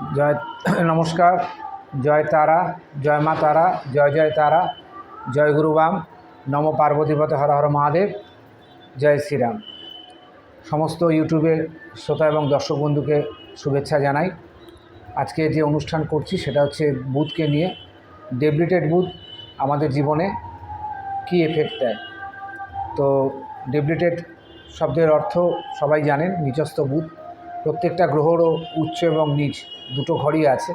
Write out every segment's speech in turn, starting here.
জয় নমস্কার, জয় তারা, জয় মা তারা, জয় জয় তারা, জয় গুরুবাম নম পার্বতীপতে হর হর মহাদেব, জয় শ্রীরাম। সমস্ত ইউটিউবের শ্রোতা এবং দর্শক বন্ধুকে শুভেচ্ছা জানাই। আজকে যে অনুষ্ঠান করছি সেটা হচ্ছে বুথকে নিয়ে। ডেবিলিটেড বুথ আমাদের জীবনে কী এফেক্ট দেয়? তো ডেবিলিটেড শব্দের অর্থ সবাই জানেন নিচস্থ বুথ। প্রত্যেকটা গ্রহরও উচ্চ এবং নিচ। দুটো ঘরই আছে।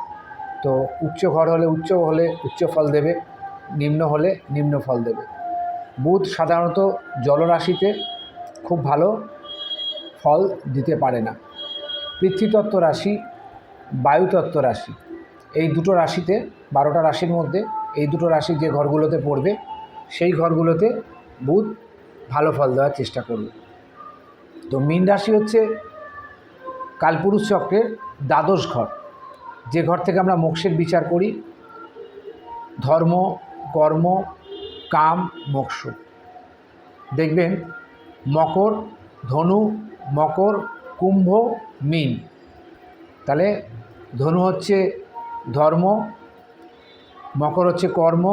তো উচ্চ ঘর হলে উচ্চ হলে উচ্চ ফল দেবে, নিম্ন হলে নিম্ন ফল দেবে। বুধ সাধারণত জলরাশিতে খুব ভালো ফল দিতে পারে না। পৃথ্বীতত্ত্ব রাশি, বায়ুতত্ত্ব রাশি, এই দুটো রাশিতে, বারোটা রাশির মধ্যে এই দুটো রাশি যে ঘরগুলোতে পড়বে, সেই ঘরগুলোতে বুধ ভালো ফল দেওয়ার চেষ্টা করবে। তো মীন রাশি হচ্ছে কালপুরুষ চক্রের দ্বাদশ ঘর। যে ঘর থেকে আমরা মোক্ষের বিচার করি, ধর্ম, কর্ম, কাম, মোক্ষ। দেখবেন, মকর, ধনু, মকর, কুম্ভ, মীন। তাহলে ধনু হচ্ছে ধর্ম, মকর হচ্ছে কর্ম,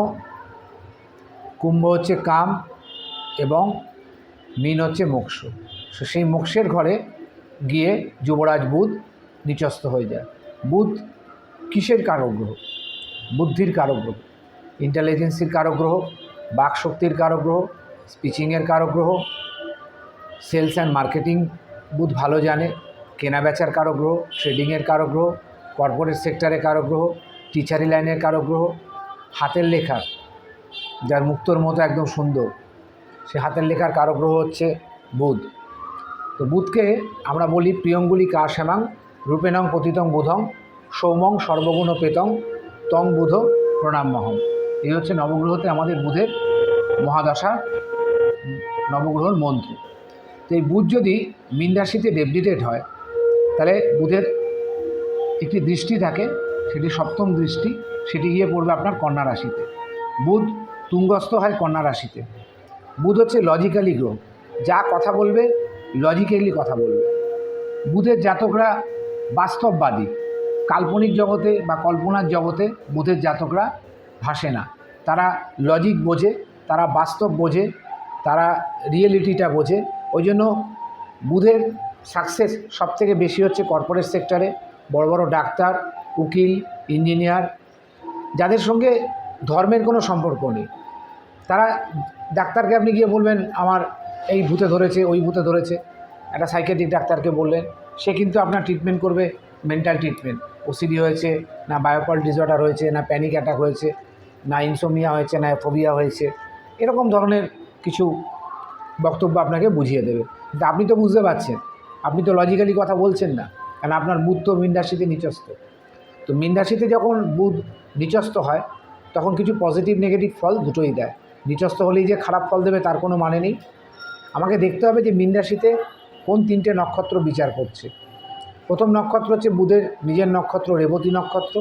কুম্ভ হচ্ছে কাম এবং মীন হচ্ছে মোক্ষ। সেই মোক্ষের ঘরে গিয়ে যুবরাজ বুধ নিচস্থ হয়ে যায়। বুধ কিসের কারক গ্রহ বুদ্ধির কারক গ্রহ ইন্টেলিজেন্সির কারক গ্রহ বাকশক্তির কারক গ্রহ স্পিচিংয়ের কারক গ্রহ সেলস অ্যান্ড মার্কেটিং বুধ ভালো জানে, কেনা বেচার কারক গ্রহ ট্রেডিংয়ের কারক গ্রহ কর্পোরেট সেক্টরের কারক গ্রহ টিচারি লাইনের কারক গ্রহ হাতের লেখা, যার মুক্তর মতো একদম সুন্দর, সে হাতের লেখার কারক গ্রহ হচ্ছে বুধ। তো বুধকে আমরা বলি প্রিয়ঙ্গুলি কা শ্যামাং? রূপেণং পতিতং বুধং। সৌমং সর্বগুণ পেতং তং বুধ প্রণাম মহম এই হচ্ছে নবগ্রহতে আমাদের বুধের মহাদশা, নবগ্রহর মন্ত্র। তো এই বুধ যদি মীন রাশিতে ডেবলিটেড হয়, তাহলে বুধের একটি দৃষ্টি থাকে, সেটি সপ্তম দৃষ্টি, সেটি গিয়ে পড়বে আপনার কন্যা রাশিতে। বুধ তুঙ্গস্থ হয় কন্যা রাশিতে। বুধ হচ্ছে লজিক্যালি গ্রহ। যা কথা বলবে লজিক্যালি কথা বলবে। বুধের জাতকরা বাস্তববাদী। কাল্পনিক জগতে বা কল্পনার জগতে বুধের জাতকরা ভাসে না। তারা লজিক বোঝে, তারা বাস্তব বোঝে, তারা রিয়েলিটিটা বোঝে। ওই জন্য বুধের সাকসেস সবথেকে বেশি হচ্ছে কর্পোরেট সেক্টরে বড় বড় ডাক্তার, উকিল ইঞ্জিনিয়ার যাদের সঙ্গে ধর্মের কোনো সম্পর্ক নেই। তারা ডাক্তারকে আপনি গিয়ে বলবেন, আমার এই ভূতে ধরেছে, ওই ভূতে ধরেছে। একটা সাইকেটিক ডাক্তারকে বললেন, সে কিন্তু আপনার ট্রিটমেন্ট করবে মেন্টাল ট্রিটমেন্ট ওসিডি হয়েছে, না বায়োপল ডিসঅর্ডার হয়েছে, না প্যানিক অ্যাটাক হয়েছে, না ইনসোমিয়া হয়েছে, না ফোবিয়া হয়েছে, এরকম ধরনের কিছু বক্তব্য আপনাকে বুঝিয়ে দেবে। কিন্তু আপনি তো বুঝতে পারছেন, আপনি তো লজিক্যালি কথা বলছেন না, কারণ আপনার বুধ তো রাশিতে তো মীন রাশিতে যখন বুধ নিচস্থ হয়, তখন কিছু পজিটিভ নেগেটিভ ফল দুটোই দেয়। নিচস্থ হলেই যে খারাপ ফল দেবে তার কোনো মানে নেই। আমাকে দেখতে হবে যে মীন রাশিতে কোন তিনটে নক্ষত্র বিচার করছে। প্রথম নক্ষত্র হচ্ছে বুধের, নিজের নক্ষত্র রেবতী নক্ষত্র।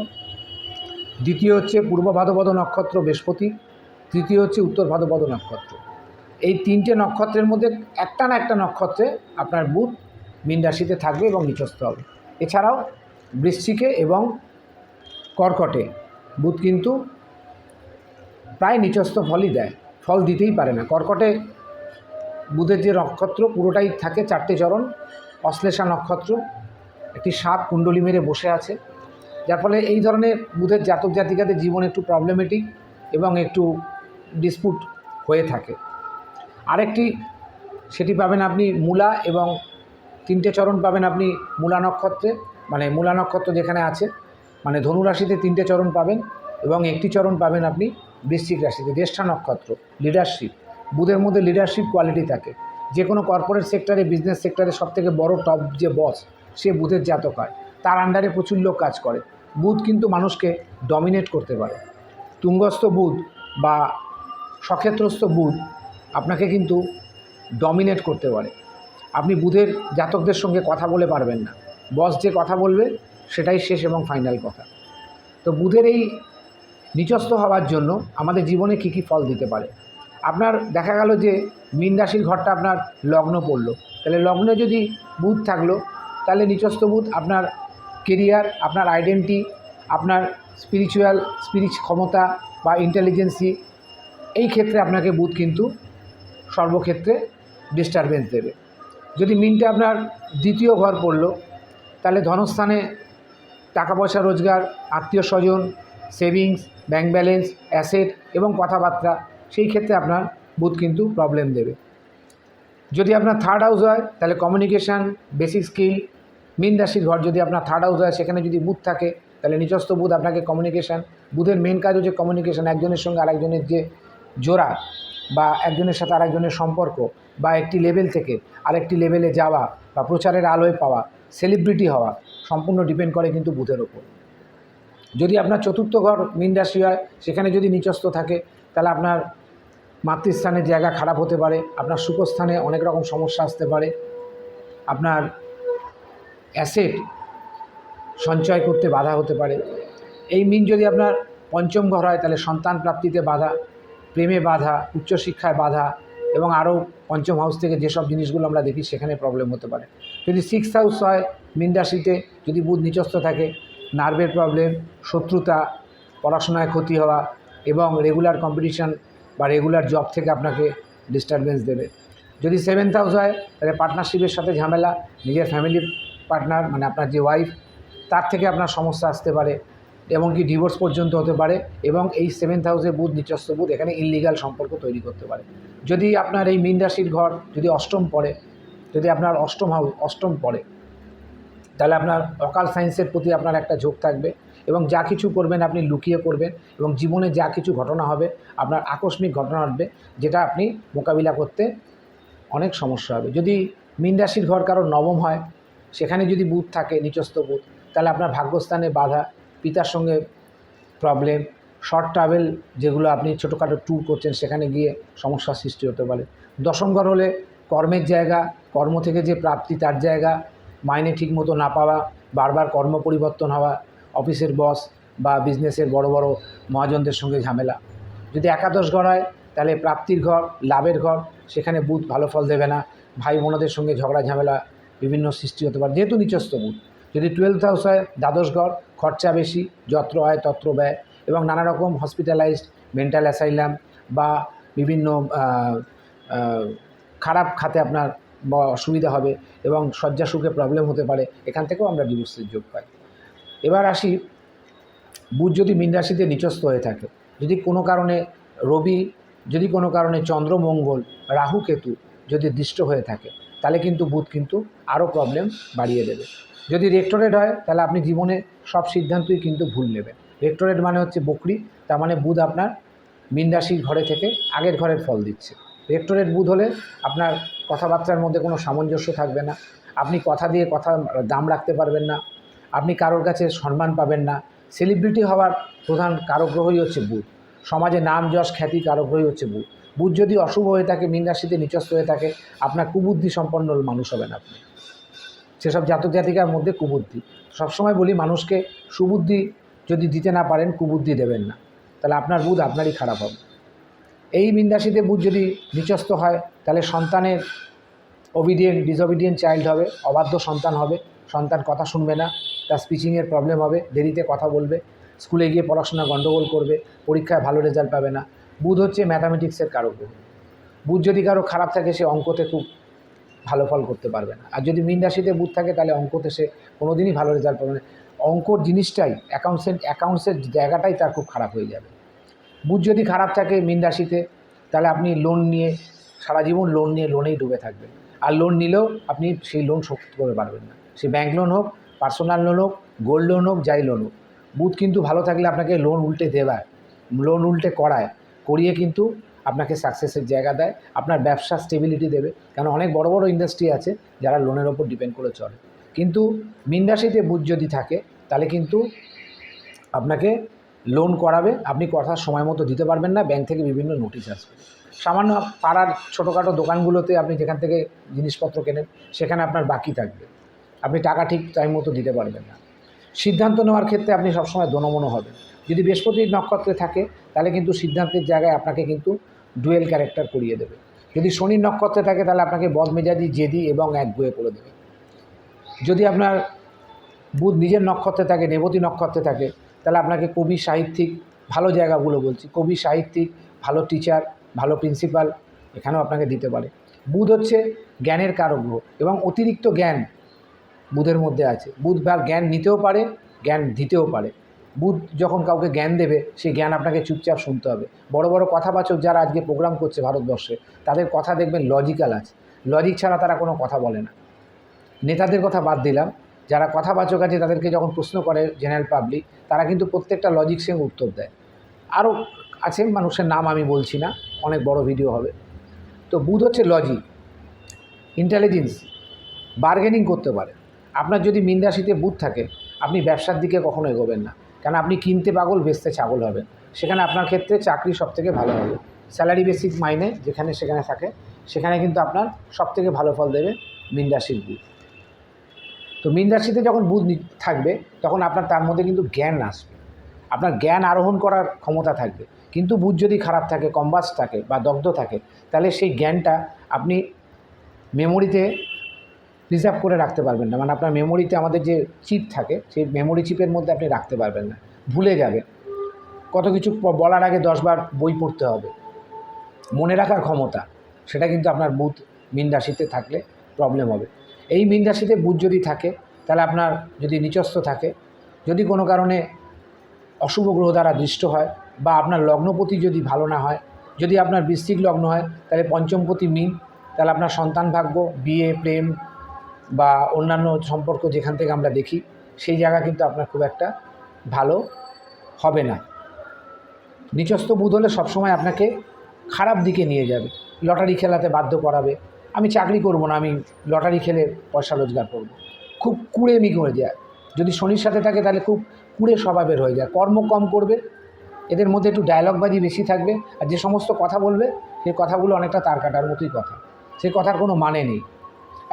দ্বিতীয় হচ্ছে পূর্ব ভাদপদ নক্ষত্র বৃহস্পতি। তৃতীয় হচ্ছে উত্তর ভাদপদ নক্ষত্র। এই তিনটে নক্ষত্রের মধ্যে একটা না একটা নক্ষত্রে আপনার বুধ মীন রাশিতে থাকবে এবং নিচস্থ হবে। এছাড়াও বৃশ্চিকে এবং কর্কটে বুধ কিন্তু প্রায় নিচস্থ ফলই দেয়, ফল দিতেই পারে না। কর্কটে বুধের যে নক্ষত্র পুরোটাই থাকে চারটে চরণ, অশ্লেষা নক্ষত্র। একটি সাপ কুণ্ডলি মেরে বসে আছে। যার ফলে এই ধরনের বুধের জাতক জাতিকাদের জীবন একটু প্রবলেমেটিক এবং একটু ডিসপুট হয়ে থাকে। আরেকটি, সেটি পাবেন আপনি মূলা এবং তিনটে চরণ পাবেন আপনি মূলা নক্ষত্রে মানে মূলা নক্ষত্র যেখানে আছে মানে ধনু রাশিতে তিনটে চরণ পাবেন এবং একটি চরণ পাবেন আপনি বৃশ্চিক রাশিতে, জ্যেষ্ঠা নক্ষত্র লিডারশিপ বুধের মধ্যে লিডারশিপ কোয়ালিটি থাকে। যে কোনো কর্পোরেট সেক্টরে বিজনেস সেক্টরে সবথেকে বড় টপ যে বস সে বুধের জাতক হয়। তার আন্ডারে প্রচুর লোক কাজ করে। বুধ কিন্তু মানুষকে ডমিনেট করতে পারে। তুঙ্গস্থ বুধ বা সক্ষেত্রস্থ বুধ আপনাকে কিন্তু ডমিনেট করতে পারে। আপনি বুধের জাতকদের সঙ্গে কথা বলে পারবেন না। বস যে কথা বলবে, সেটাই শেষ এবং ফাইনাল কথা। তো বুধের এই নিচস্থ হওয়ার জন্য আমাদের জীবনে কী কী ফল দিতে পারে? আপনার দেখা গেল যে মীন রাশির ঘরটা আপনার লগ্ন পড়ল। তাহলে লগ্নে যদি বুধ থাকল তাহলে নিচস্থ বুধ, আপনার কেরিয়ার আপনার আইডেন্টি আপনার স্পিরিচুয়াল স্পিরিচ ক্ষমতা বা ইন্টেলিজেন্সি এই ক্ষেত্রে আপনাকে বুধ কিন্তু সর্বক্ষেত্রে ডিস্টারবেন্স দেবে। যদি মিনটা আপনার দ্বিতীয় ঘর পড়ল, তাহলে ধনস্থানে টাকা পয়সা রোজগার, আত্মীয় স্বজন সেভিংস ব্যাংক ব্যালেন্স অ্যাসেট এবং কথাবার্তা, সেই ক্ষেত্রে আপনার বুধ কিন্তু প্রবলেম দেবে। যদি আপনার থার্ড হাউস হয়, তাহলে কমিউনিকেশান বেসিক স্কিল মিন রাশির ঘর যদি আপনার থার্ড হাউস হয়, সেখানে যদি বুধ থাকে, তাহলে নিজস্ব বুধ আপনাকে কমিউনিকেশান বুধের মেন কাজ হচ্ছে কমিউনিকেশান একজনের সঙ্গে আরেকজনের যে জোড়া বা একজনের সাথে আরেকজনের সম্পর্ক বা একটি লেভেল থেকে আরেকটি লেভেলে যাওয়া বা প্রচারের আলোয় পাওয়া সেলিব্রিটি হওয়া, সম্পূর্ণ ডিপেন্ড করে কিন্তু বুধের ওপর যদি আপনার চতুর্থ ঘর মিন রাশি হয়, সেখানে যদি নিচস্থ থাকে, তাহলে আপনার মাতৃস্থানের জায়গা খারাপ হতে পারে, আপনার সুখস্থানে অনেক রকম সমস্যা আসতে পারে, আপনার অ্যাসেট সঞ্চয় করতে বাধা হতে পারে। এই মিন যদি আপনার পঞ্চম ঘর হয়, তাহলে সন্তান প্রাপ্তিতে বাধা, প্রেমে বাধা, উচ্চশিক্ষায় বাধা এবং আরও পঞ্চম হাউস থেকে যেসব জিনিসগুলো আমরা দেখি, সেখানে প্রবলেম হতে পারে। যদি সিক্স হাউস হয়, মিন যদি বুধ নিচস্থ থাকে নার্ভের প্রবলেম শত্রুতা, পড়াশোনায় ক্ষতি হওয়া এবং রেগুলার কম্পিটিশান বা রেগুলার জব থেকে আপনাকে ডিস্টারবেন্স দেবে। যদি সেভেন্থ হাউস হয়, তাহলে পার্টনারশিপের সাথে ঝামেলা, নিজের ফ্যামিলি পার্টনার মানে আপনার যে ওয়াইফ তার থেকে আপনার সমস্যা আসতে পারে, এমনকি ডিভোর্স পর্যন্ত হতে পারে, এবং এই সেভেন্থ হাউসে বুধ, নিচস্থ বুধ, এখানে ইনলিগাল সম্পর্ক তৈরি করতে পারে। যদি আপনার এই মীন রাশির ঘর, যদি অষ্টম পড়ে, যদি আপনার অষ্টম হাউস অষ্টম পড়ে, তাহলে আপনার অকাল সায়েন্সের প্রতি আপনার একটা ঝোঁক থাকবে। এবং যা কিছু করবেন আপনি লুকিয়ে করবেন এবং জীবনে যা কিছু ঘটনা হবে, আপনার আকস্মিক ঘটনা ঘটবে, যেটা আপনি মোকাবিলা করতে অনেক সমস্যা হবে। যদি মীন রাশির ঘর কারোর নবম হয়, সেখানে যদি বুধ থাকে, নিচস্থ বুধ, তাহলে আপনার ভাগ্যস্থানে বাধা, পিতার সঙ্গে প্রবলেম শর্ট ট্রাভেল যেগুলো আপনি ছোটোখাটো ট্যুর করছেন, সেখানে গিয়ে সমস্যার সৃষ্টি হতে পারে। দশম ঘর হলে কর্মের জায়গা, কর্ম থেকে যে প্রাপ্তি, তার জায়গা, মাইনে ঠিকমতো না পাওয়া, বারবার কর্ম পরিবর্তন হওয়া অফিসের বস বা বিজনেসের বড় বড় মহাজনদের সঙ্গে ঝামেলা। যদি একাদশ ঘর হয়, তাহলে প্রাপ্তির ঘর, লাভের ঘর, সেখানে বুধ ভালো ফল দেবে না। ভাই বোনদের সঙ্গে ঝগড়া ঝামেলা, বিভিন্ন সৃষ্টি হতে পারে, যেহেতু নিচস্থ বুধ যদি টুয়েলথ হাউস হয়, দ্বাদশ ঘর, খরচা বেশি, যত্র হয়, তত্র ব্যয় এবং নানা রকম হসপিটালাইজড মেন্টাল অ্যাসাইলাম বা বিভিন্ন খারাপ খাতে আপনার অসুবিধা হবে এবং শয্যা সুখে প্রবলেম হতে পারে, এখান থেকেও আমরা ডিভোর্সের যোগ পাই। এবার আসি, বুধ যদি মীন রাশিতে নিচস্থ হয়ে থাকে, যদি কোনো কারণে রবি, যদি কোনো কারণে চন্দ্র, মঙ্গল, রাহু, কেতু যদি দৃষ্ট হয়ে থাকে, তাহলে কিন্তু বুধ কিন্তু আরও প্রবলেম বাড়িয়ে দেবে। যদি রেক্টোরেট হয়, তাহলে আপনি জীবনে সব সিদ্ধান্তই কিন্তু ভুল নেবেন। রেক্টোরেট মানে হচ্ছে বকরি, তার মানে বুধ আপনার মীন রাশির ঘরে থেকে আগের ঘরের ফল দিচ্ছে। রেক্টোরেট বুধ হলে আপনার কথাবার্তার মধ্যে কোনো সামঞ্জস্য থাকবে না, আপনি কথা দিয়ে কথা দাম রাখতে পারবেন না আপনি কারোর কাছে সম্মান পাবেন না। সেলিব্রিটি হওয়ার প্রধান কারগ্রহই হচ্ছে বুধ। সমাজে নাম যশ খ্যাতি কারগ্রহই হচ্ছে বুধ। বুধ যদি অশুভ হয়ে থাকে, মীন নিচস্থ হয়ে থাকে, আপনার কুবুদ্ধি সম্পন্ন মানুষ হবেন আপনি। সেসব জাতক জাতিকার মধ্যে কুবুদ্ধি। সবসময় বলি, মানুষকে সুবুদ্ধি যদি দিতে না পারেন, কুবুদ্ধি দেবেন না। তাহলে আপনার বুধ আপনারই খারাপ হবে। এই মীনরাশিতে বুধ যদি নিচস্থ হয়, তাহলে সন্তানের ওবিডিয়েন্ট ডিসঅবিডিয়েন্ট চাইল্ড হবে, অবাধ্য সন্তান হবে। সন্তান কথা শুনবে না, তার স্পিচিংয়ের প্রবলেম হবে, দেরিতে কথা বলবে স্কুলে গিয়ে পড়াশোনা গণ্ডগোল করবে, পরীক্ষায় ভালো রেজাল্ট পাবে না। বুধ হচ্ছে ম্যাথামেটিক্সের কারক বুধ যদি কারও খারাপ থাকে, সে অঙ্কতে খুব ভালো ফল করতে পারবে না। আর যদি মীন রাশিতে বুধ থাকে, তাহলে অঙ্কতে সে কোনো দিনই ভালো রেজাল্ট পাবে না। অঙ্কর জিনিসটাই অ্যাকাউন্টসের অ্যাকাউন্টসের জায়গাটাই তার খুব খারাপ হয়ে যাবে। বুধ যদি খারাপ থাকে মীন রাশিতে, তাহলে আপনি লোন নিয়ে, সারা জীবন লোন নিয়ে লোনেই ডুবে থাকবেন। আর লোন নিলেও আপনি সেই লোন শোধ করতে পারবেন না। সে ব্যাংক লোন হোক পার্সোনাল লোন হোক গোল্ড লোন হোক, যাই লোন হোক। বুথ কিন্তু ভালো থাকলে আপনাকে লোন উল্টে দেওয়ায় লোন উল্টে করায়। করিয়ে কিন্তু আপনাকে সাকসেসের জায়গা দেয়, আপনার ব্যবসা স্টেবিলিটি দেবে। কারণ অনেক বড় বড় ইন্ডাস্ট্রি আছে যারা লোনের ওপর ডিপেন্ড করে চলে। কিন্তু মীন বুথ যদি থাকে, তাহলে কিন্তু আপনাকে লোন করাবে। আপনি কথা সময় মতো দিতে পারবেন না ব্যাংক থেকে বিভিন্ন নোটিশ আসবে। সামান্য পাড়ার ছোটোখাটো দোকানগুলোতে আপনি যেখান থেকে জিনিসপত্র কেনেন, সেখানে আপনার বাকি থাকবে। আপনি টাকা ঠিক টাইম মতো দিতে পারবেন না। সিদ্ধান্ত নেওয়ার ক্ষেত্রে আপনি সবসময় দনমনো হবেন। যদি বৃহস্পতির নক্ষত্রে থাকে, তাহলে কিন্তু সিদ্ধান্তের জায়গায় আপনাকে কিন্তু ডুয়েল ক্যারেক্টার করিয়ে দেবে। যদি শনির নক্ষত্রে থাকে, তাহলে আপনাকে বদমেজাজি, জেদি এবং একগুয়ে করে দেবে। যদি আপনার বুধ নিজের নক্ষত্রে থাকে রেবতী নক্ষত্রে থাকে, তাহলে আপনাকে কবি, সাহিত্যিক ভালো জায়গাগুলো বলছি। কবি, সাহিত্যিক, ভালো টিচার ভালো প্রিন্সিপাল এখানেও আপনাকে দিতে পারে। বুধ হচ্ছে জ্ঞানের কারক গ্রহ এবং অতিরিক্ত জ্ঞান বুধের মধ্যে আছে। বুধ বা জ্ঞান নিতেও পারে, জ্ঞান দিতেও পারে। বুধ যখন কাউকে জ্ঞান দেবে, সেই জ্ঞান আপনাকে চুপচাপ শুনতে হবে। বড় বড় কথাবাচক যারা আজকে প্রোগ্রাম করছে ভারতবর্ষে, তাদের কথা দেখবেন লজিক্যাল আছে। লজিক ছাড়া তারা কোনো কথা বলে না। নেতাদের কথা বাদ দিলাম। যারা কথাবাচক আছে, তাদেরকে যখন প্রশ্ন করে জেনারেল পাবলিক তারা কিন্তু প্রত্যেকটা লজিক সঙ্গে উত্তর দেয়। আরও আছে মানুষের নাম আমি বলছি না, অনেক বড় ভিডিও হবে। তো বুধ হচ্ছে লজিক ইন্টেলিজেন্স বার্গেনিং করতে পারে। আপনার যদি মিন রাশিতে বুধ থাকে, আপনি ব্যবসার দিকে কখনো এগোবেন না। কারণ আপনি কিনতে পাগল, বেচতে ছাগল হবেন। সেখানে আপনার ক্ষেত্রে চাকরি সবথেকে ভালো হবে। স্যালারি বেসিক মাইনে যেখানে সেখানে থাকে, সেখানে কিন্তু আপনার সবথেকে ভালো ফল দেবে মিন রাশির বুধ। তো মিন রাশিতে যখন বুধ থাকবে, তখন আপনার তার মধ্যে কিন্তু জ্ঞান আসবে। আপনার জ্ঞান আরোহণ করার ক্ষমতা থাকবে। কিন্তু বুধ যদি খারাপ থাকে, কম্বাস থাকে বা দগ্ধ থাকে, তাহলে সেই জ্ঞানটা আপনি মেমোরিতে রিজার্ভ করে রাখতে পারবেন না। মানে আপনার মেমোরিতে আমাদের যে চিপ থাকে, সেই মেমোরি চিপের মধ্যে আপনি রাখতে পারবেন না। ভুলে যাবেন। কত কিছু বলার আগে দশবার বই পড়তে হবে। মনে রাখার ক্ষমতা, সেটা কিন্তু আপনার বুধ, মিন রাশিতে থাকলে প্রবলেম হবে। এই মিন রাশিতে বুধ যদি থাকে, তাহলে আপনার যদি নিচস্থ থাকে, যদি কোনো কারণে অশুভ গ্রহ দ্বারা দৃষ্ট হয়, বা আপনার লগ্নপতি যদি ভালো না হয়, যদি আপনার বৃশ্চিক লগ্ন হয়, তাহলে পঞ্চমপতি মিন, তাহলে আপনার সন্তান ভাগ্য, বিয়ে, প্রেম বা অন্যান্য সম্পর্ক যেখান থেকে আমরা দেখি, সেই জায়গা কিন্তু আপনার খুব একটা ভালো হবে না। নিচস্থ বুধ হলে সবসময় আপনাকে খারাপ দিকে নিয়ে যাবে। লটারি খেলাতে বাধ্য করাবে। আমি চাকরি করব না, আমি লটারি খেলে পয়সা রোজগার করব। খুব কুড়ে কুড়েমি করে যায়। যদি শনির সাথে থাকে তাহলে খুব কুড়ে স্বভাবের হয়ে যায়। কর্ম কম করবে, এদের মধ্যে একটু ডায়লগবাজি বেশি থাকবে, আর যে সমস্ত কথা বলবে সেই কথাগুলো অনেকটা তার কাটার মতোই কথা। সেই কথার কোনো মানে নেই।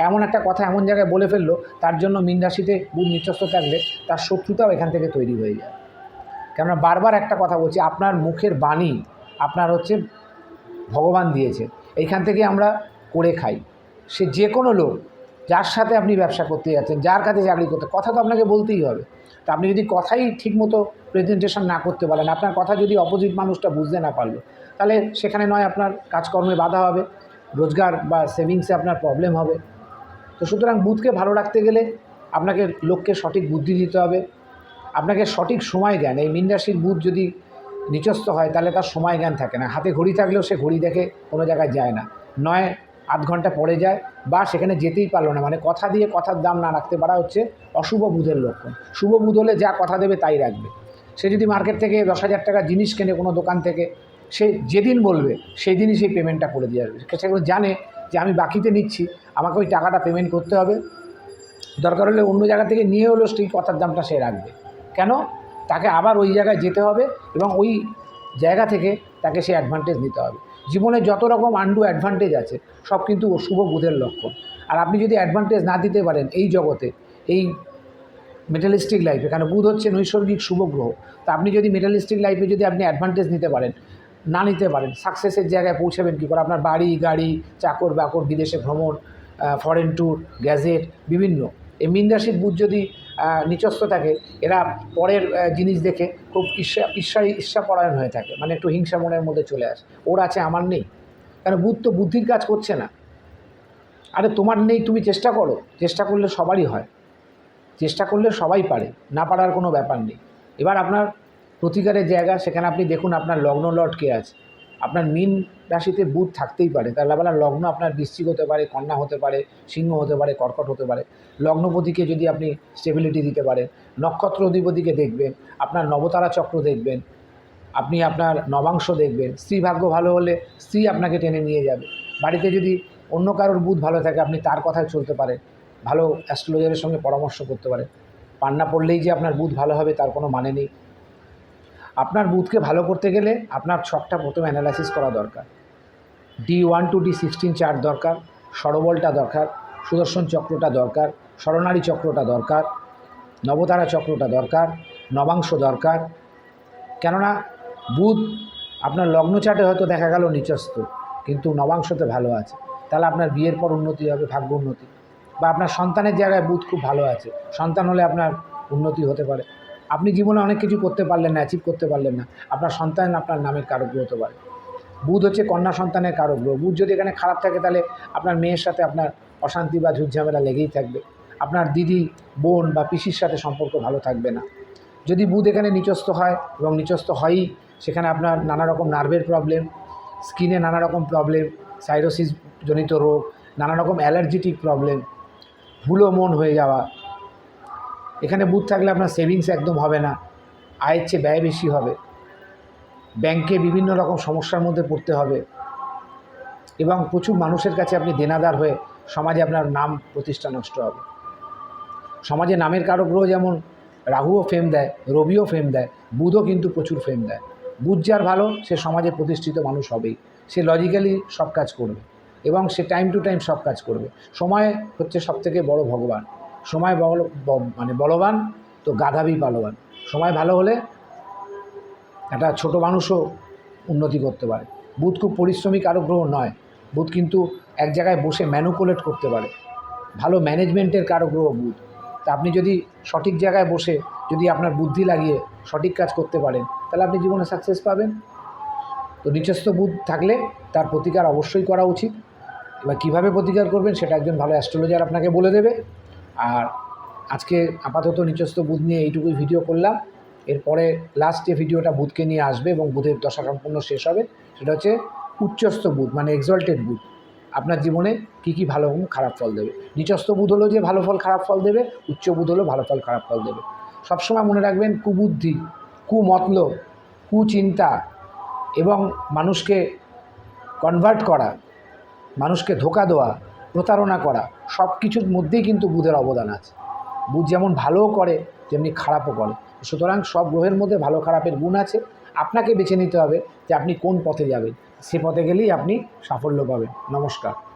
এমন একটা কথা এমন জায়গায় বলে ফেলল, তার জন্য মিন রাশিতে বুধ নিচস্থ থাকলে তার শত্রুতাও এখান থেকে তৈরি হয়ে যায়। কেননা বারবার একটা কথা বলছি, আপনার মুখের বাণী, আপনার হচ্ছে ভগবান দিয়েছে, এইখান থেকে আমরা করে খাই। সে যে কোনো লোক যার সাথে আপনি ব্যবসা করতে যাচ্ছেন, যার কাছে চাকরি করতে, কথা তো আপনাকে বলতেই হবে। তা আপনি যদি কথাই ঠিকমতো প্রেজেন্টেশন না করতে পারেন, আপনার কথা যদি অপোজিট মানুষটা বুঝতে না পারল, তাহলে সেখানে নয় আপনার কাজকর্মে বাধা হবে, রোজগার বা সেভিংসে আপনার প্রবলেম হবে। তো সুতরাং বুথকে ভালো রাখতে গেলে আপনাকে লোককে সঠিক বুদ্ধি দিতে হবে। আপনাকে সঠিক সময় জ্ঞান, এই মিন রাশির বুধ যদি নিচস্থ হয়, তাহলে তার সময় জ্ঞান থাকে না। হাতে ঘড়ি থাকলেও সে ঘড়ি দেখে কোনো জায়গায় যায় না। নয়, আধ ঘণ্টা পরে যায় বা সেখানে যেতেই পারল না। মানে কথা দিয়ে কথার দাম না রাখতে পারা হচ্ছে অশুভ বুধের লক্ষণ। শুভ বুধ হলে যা কথা দেবে তাই রাখবে। সে যদি মার্কেট থেকে দশ হাজার টাকা জিনিস কেনে কোনো দোকান থেকে, সে যেদিন বলবে সেই দিনই সেই পেমেন্টটা করে দিয়ে আসবে। সেগুলো জানে যে আমি বাকিতে নিচ্ছি, আমাকে ওই টাকাটা পেমেন্ট করতে হবে। দরকার হলে অন্য জায়গা থেকে নিয়ে হলেও সেই কথার দামটা সে রাখবে। কেন? তাকে আবার ওই জায়গায় যেতে হবে এবং ওই জায়গা থেকে তাকে সে অ্যাডভান্টেজ নিতে হবে। জীবনে যত রকম আন্ডু অ্যাডভান্টেজ আছে, সব কিন্তু শুভ বুধের লক্ষণ। আর আপনি যদি অ্যাডভান্টেজ না দিতে পারেন এই জগতে, এই মেটালিস্টিক লাইফে কেন? বুধ হচ্ছে নৈসর্গিক শুভ গ্রহ। তা আপনি যদি মেটালিস্টিক লাইফে যদি আপনি অ্যাডভান্টেজ নিতে পারেন না নিতে পারেন। সাকসেসের জায়গায় পৌঁছাবেন কী করে? আপনার বাড়ি গাড়ি চাকর বাকর বিদেশে ভ্রমণ ফরেন ট্যুর গ্যাজেট বিভিন্ন। এই মিন বুধ যদি আহ, নিচস্থ থাকে এরা পরের জিনিস দেখে খুব ঈর্ষা ঈর্ষা ঈর্ষাপরায়ণ হয়ে থাকে। মানে একটু হিংসা মনের মধ্যে চলে আসে। ওর আছে আমার নেই। কারণ বুধ তো বুদ্ধির কাজ করছে না। আরে তোমার নেই তুমি চেষ্টা করো। চেষ্টা করলে সবারই হয়। চেষ্টা করলে সবাই পারে। না পারার কোনো ব্যাপার নেই। এবার আপনার প্রতিকারের জায়গা, সেখানে আপনি দেখুন আপনার লগ্ন লট কে আছে। আপনার মিন রাশিতে বুধ থাকতেই পারে তাহলে আপনার লগ্ন আপনার বৃশ্চিক হতে পারে, কন্যা হতে পারে, সিংহ হতে পারে, কর্কট হতে পারে। লগ্নপতিকে যদি আপনি স্টেবিলিটি দিতে পারেন, নক্ষত্র অধিপতিকে দেখবেন, আপনার নবতারা চক্র দেখবেন, আপনি আপনার নবাংশ দেখবেন, স্ত্রী ভাগ্য ভালো হলে স্ত্রী আপনাকে টেনে নিয়ে যাবে। বাড়িতে যদি অন্য কারোর বুধ ভালো থাকে, আপনি তার কথায় চলতে পারেন, ভালো অ্যাস্ট্রোলজারের সঙ্গে পরামর্শ করতে পারেন। পান্না পড়লেই যে আপনার বুধ ভালো হবে, তার কোনো মানে নেই। আপনার বুথকে ভালো করতে গেলে আপনার ছকটা প্রথমে অ্যানালাইসিস করা দরকার। D one to D sixteen chart দরকার, সরবলটা দরকার, সুদর্শন চক্রটা দরকার স্মরণারী চক্রটা দরকার, নবতারা চক্রটা দরকার, নবাংশ দরকার। কেননা বুধ আপনার লগ্ন চার্টে হয়তো দেখা গেল নিচস্থ, কিন্তু নবাংশতে ভালো আছে। তাহলে আপনার বিয়ের পর উন্নতি হবে, ভাগ্য উন্নতি। বা আপনার সন্তানের জায়গায় বুধ খুব ভালো আছে, সন্তান হলে আপনার উন্নতি হতে পারে। আপনি জীবনে অনেক কিছু করতে পারলেন না অ্যাচিভ করতে পারলেন না। আপনার সন্তান আপনার নামের কারক হতে পারে। বুধ হচ্ছে কন্যা সন্তানের কারক গ্রহ। বুধ যদি এখানে খারাপ থাকে, তাহলে আপনার মেয়ের সাথে আপনার অশান্তি বা ঝুটঝামেলা লেগেই থাকবে। আপনার দিদি, বোন বা পিসির সাথে সম্পর্ক ভালো থাকবে না। যদি বুধ এখানে নিচস্থ হয় এবং নিচস্থ হয়ই, সেখানে আপনার নানা রকম নার্ভের প্রবলেম স্কিনে নানা রকম প্রবলেম সাইরোসিস জনিত রোগ, নানা রকম অ্যালার্জিটিক প্রবলেম ভুলো মন হয়ে যাওয়া এখানে বুথ থাকলে আপনার সেভিংস একদম হবে না। আয়ের চেয়ে ব্যয় বেশি হবে। ব্যাংকে বিভিন্ন রকম সমস্যার মধ্যে পড়তে হবে। এবং প্রচুর মানুষের কাছে আপনি দেনাদার হয়ে সমাজে আপনার নাম প্রতিষ্ঠা নষ্ট হবে। সমাজে নামের কারও গ্রহ যেমন রাহুও ফেম দেয়, রবিও ফেম দেয়, বুধও কিন্তু প্রচুর ফেম দেয়। বুধ যার ভালো, সে সমাজে প্রতিষ্ঠিত মানুষ হবেই। সে লজিক্যালি সব কাজ করবে। এবং সে টাইম টু টাইম সব কাজ করবে। সময় হচ্ছে সবথেকে বড় ভগবান। সময় বল মানে বলবান, তো গাধাবি পালবান সময় ভালো হলে একটা ছোট মানুষও উন্নতি করতে পারে। বুধ খুব পরিশ্রমী কারও গ্রহ নয়। বুধ কিন্তু এক জায়গায় বসে ম্যানুপুলেট করতে পারে। ভালো ম্যানেজমেন্টের কারও গ্রহ বুধ। তা আপনি যদি সঠিক জায়গায় বসে যদি আপনার বুদ্ধি লাগিয়ে সঠিক কাজ করতে পারেন, তাহলে আপনি জীবনে সাকসেস পাবেন। তো নিচস্থ বুধ থাকলে তার প্রতিকার অবশ্যই করা উচিত। এবার কীভাবে প্রতিকার করবেন সেটা একজন ভালো অ্যাস্ট্রোলজার আপনাকে বলে দেবে। আর আজকে আপাতত নিচস্থ বুধ নিয়ে এইটুকুই ভিডিও করলাম। এরপরে লাস্ট ভিডিওটা বুধকে নিয়ে আসবে এবং বুধের দশা সম্পূর্ণ শেষ হবে, সেটা হচ্ছে উচ্চস্থ বুধ মানে এক্সল্টেড বুধ আপনার জীবনে কী কী ভালো এবং খারাপ ফল দেবে? নিচস্থ বুধ হলো যে ভালো ফল, খারাপ ফল দেবে, উচ্চ বুধ হলো ভালো ফল, খারাপ ফল দেবে। সবসময় মনে রাখবেন, কুবুদ্ধি, কুমতলব, কুচিন্তা এবং মানুষকে কনভার্ট করা, মানুষকে ধোকা দেওয়া প্রতারণা করা, সব কিছুর মধ্যেই কিন্তু বুধের অবদান আছে। বুধ যেমন ভালোও করে, তেমনি খারাপও করে। সুতরাং সব গ্রহের মধ্যে ভালো খারাপের গুণ আছে। আপনাকে বেছে নিতে হবে যে আপনি কোন পথে যাবেন। সে পথে গেলেই আপনি সাফল্য পাবেন। নমস্কার।